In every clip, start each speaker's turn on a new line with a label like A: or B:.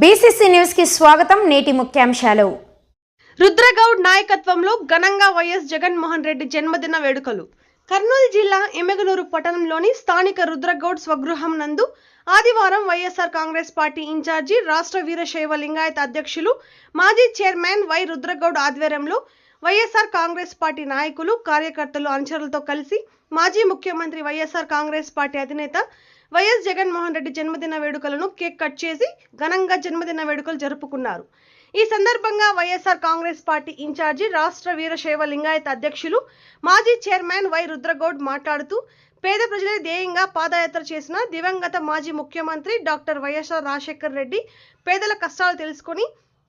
A: BCC న్యూస్కి స్వాగతం నేటి ముఖ్యాంశాలు.
B: రుద్రగౌడ్ నాయకత్వంలో ఘనంగా వైఎస్ జగన్మోహన్ రెడ్డి జన్మదిన వేడుకలు. కర్నూలు జిల్లా ఎమ్మెగలూరు పట్టణంలోని స్థానిక రుద్రగౌడ్ స్వగృహం నందు ఆదివారం వైఎస్ఆర్ కాంగ్రెస్ పార్టీ ఇన్ఛార్జి రాష్ట్ర వీరశైవ లింగాయత అధ్యక్షులు మాజీ చైర్మన్ వై రుద్రగౌడ్ ఆధ్వర్యంలో వైఎస్ఆర్ కాంగ్రెస్ పార్టీ నాయకులు కార్యకర్తలు అనుచరులతో కలిసి మాజీ ముఖ్యమంత్రి వైఎస్ఆర్ కాంగ్రెస్ పార్టీ అధినేత వైఎస్ జగన్మోహన్ రెడ్డి జన్మదిన వేడుకలను కేక్ కట్ చేసి ఘనంగా జన్మదిన వేడుకలు జరుపుకున్నారు. ఈ సందర్భంగా వైఎస్ఆర్ కాంగ్రెస్ పార్టీ ఇన్ఛార్జి రాష్ట్ర వీరశైవ లింగాయత అధ్యక్షులు మాజీ చైర్మన్ వై రుద్రగౌడ్ మాట్లాడుతూ పేద ప్రజలే ధ్యేయంగా పాదయాత్ర చేసిన దివంగత మాజీ ముఖ్యమంత్రి డాక్టర్ వైఎస్ఆర్ రాజశేఖర్ రెడ్డి పేదల కష్టాలు తెలుసుకొని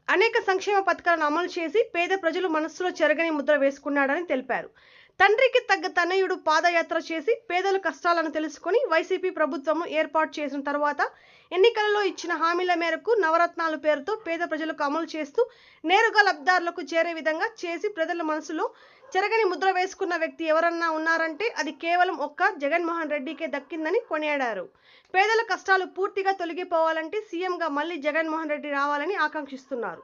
B: అనేక సంక్షేమ పథకాలను అమలు చేసి పేద ప్రజలు మనస్సులో చెరగని ముద్ర వేసుకున్నాడని తెలిపారు. తండ్రికి తగ్గ తనయుడు పాదయాత్ర చేసి పేదల కష్టాలను తెలుసుకొని వైసీపీ ప్రభుత్వము ఏర్పాటు చేసిన తర్వాత ఎన్నికలలో ఇచ్చిన హామీల మేరకు నవరత్నాలు పేరుతో పేద ప్రజలకు అమలు చేస్తూ నేరుగా లబ్ధారులకు చేరే విధంగా చేసి ప్రజల మనసులో చెరగని ముద్ర వేసుకున్న వ్యక్తి ఎవరన్నా ఉన్నారంటే అది కేవలం ఒక్క జగన్మోహన్ రెడ్డికే దక్కిందని కొనియాడారు. పేదల కష్టాలు పూర్తిగా తొలగిపోవాలంటే సీఎంగా మళ్ళీ జగన్మోహన్ రెడ్డి రావాలని ఆకాంక్షిస్తున్నారు.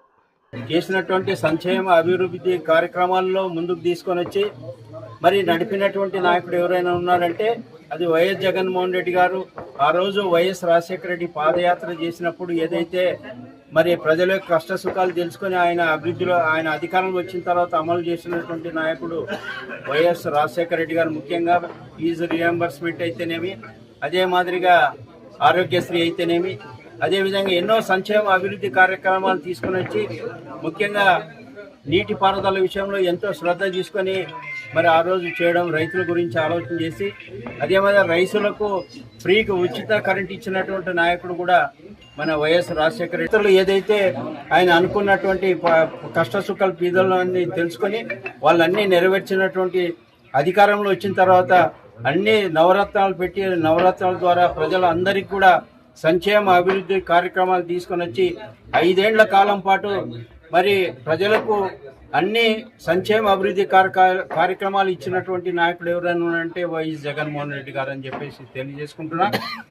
C: చేసినటువంటి సంక్షేమ అభివృద్ధి కార్యక్రమాల్లో ముందుకు తీసుకొని వచ్చి మరి నడిపినటువంటి నాయకుడు ఎవరైనా ఉన్నారంటే అది వైఎస్ జగన్మోహన్ రెడ్డి గారు. ఆ రోజు వైఎస్ రాజశేఖర రెడ్డి పాదయాత్ర చేసినప్పుడు ఏదైతే మరి ప్రజల యొక్క కష్ట సుఖాలు తెలుసుకొని ఆయన అభివృద్ధిలో ఆయన అధికారంలో వచ్చిన తర్వాత అమలు చేసినటువంటి నాయకుడు వైఎస్ రాజశేఖర రెడ్డి గారు ముఖ్యంగా ఫీజు రియంబర్స్మెంట్ అయితేనేమి అదే మాదిరిగా ఆరోగ్యశ్రీ అయితేనేమి అదేవిధంగా ఎన్నో సంక్షేమ అభివృద్ధి కార్యక్రమాలు తీసుకుని వచ్చి ముఖ్యంగా నీటిపారుదల విషయంలో ఎంతో శ్రద్ధ తీసుకొని మరి ఆ రోజు చేయడం రైతుల గురించి ఆలోచన చేసి అదేవిధంగా రైతులకు ఫ్రీకి ఉచిత కరెంట్ ఇచ్చినటువంటి నాయకుడు కూడా మన వైఎస్ రాజశేఖర రైతులు ఏదైతే ఆయన అనుకున్నటువంటి ప- కష్ట సుఖాలు తెలుసుకొని వాళ్ళన్నీ నెరవేర్చినటువంటి అధికారంలో వచ్చిన తర్వాత అన్ని నవరత్నాలు పెట్టి నవరత్నాల ద్వారా ప్రజలందరికీ కూడా సంక్షేమ అభివృద్ధి కార్యక్రమాలు తీసుకొని వచ్చి ఐదేండ్ల కాలం పాటు మరి ప్రజలకు అన్ని సంక్షేమ అభివృద్ధి కార్యక- కార్యక్రమాలు ఇచ్చినటువంటి నాయకుడు ఎవరైనా ఉన్నారంటే వైఎస్ జగన్మోహన్ రెడ్డి గారు అని చెప్పేసి తెలియజేసుకుంటున్నా.